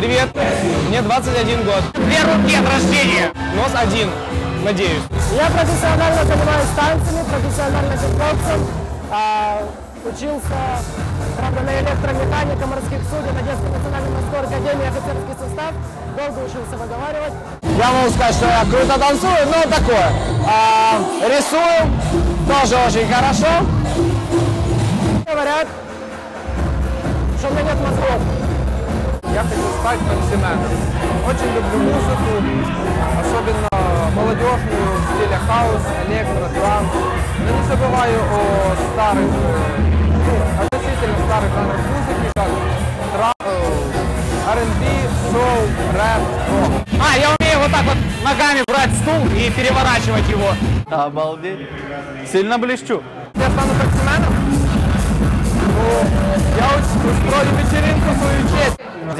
Привет, мне 21 год. Две руки от рождения. Нос один, надеюсь. Я профессионально занимаюсь танцами, профессионально кикбоксом. А, учился, правда, на электромеханика морских суден, на детской национальной морской академии офицерский состав. Долго учился выговаривать. Я могу сказать, что я круто танцую, но такое. А, рисую, тоже очень хорошо. Говорят, что у меня нет мозгов. Я хочу стать танцеменом. Очень люблю музыку, особенно молодежную в стиле хаус, электро, драм. Но не забываю о старых, э, ну, относительно старых жанрах музыки, как R&B, соул, рэп, рок. А, я умею вот так вот ногами брать стул и переворачивать его. Обалдеть. Сильно блещу. Я стану танцеменом?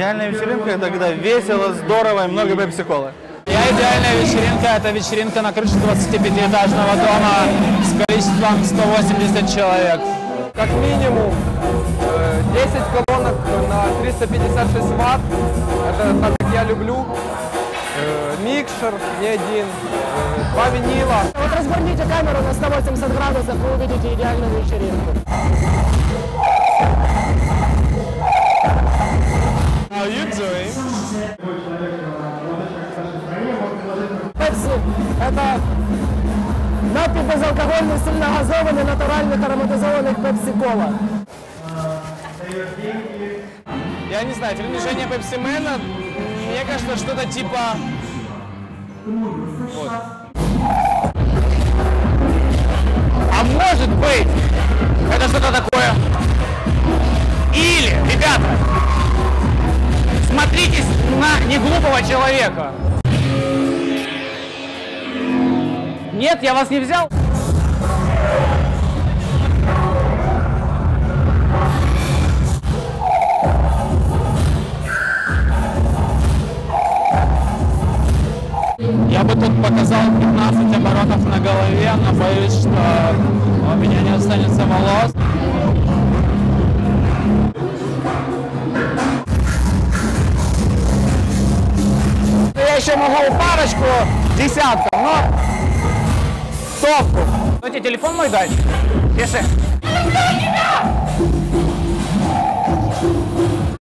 Идеальная вечеринка, это когда весело, здорово и много пепси-колы. Я идеальная вечеринка, это вечеринка на крыше 25-этажного дома с количеством 180 человек. Как минимум э, 10 колонок на 356 ватт. Это так, как я люблю. Э, Микшер не один. э, Два винила. Вот разверните камеру на 180 градусов, вы увидите идеальную вечеринку. Это напиток безалкогольный, сильно газованный, натуральных ароматизованных пепси-кола. Я не знаю, телодвижение Пепсимена, мне кажется, что-то типа... Вот. А может быть, это что-то такое. Или, ребята, смотритесь на неглупого человека. Нет, я вас не взял. Я бы тут показал 15 оборотов на голове, но боюсь, что у меня не останется волос. Я еще могу парочку, десятку, но топку. Ну тебе телефон мой дай, Пиши. Я люблю тебя!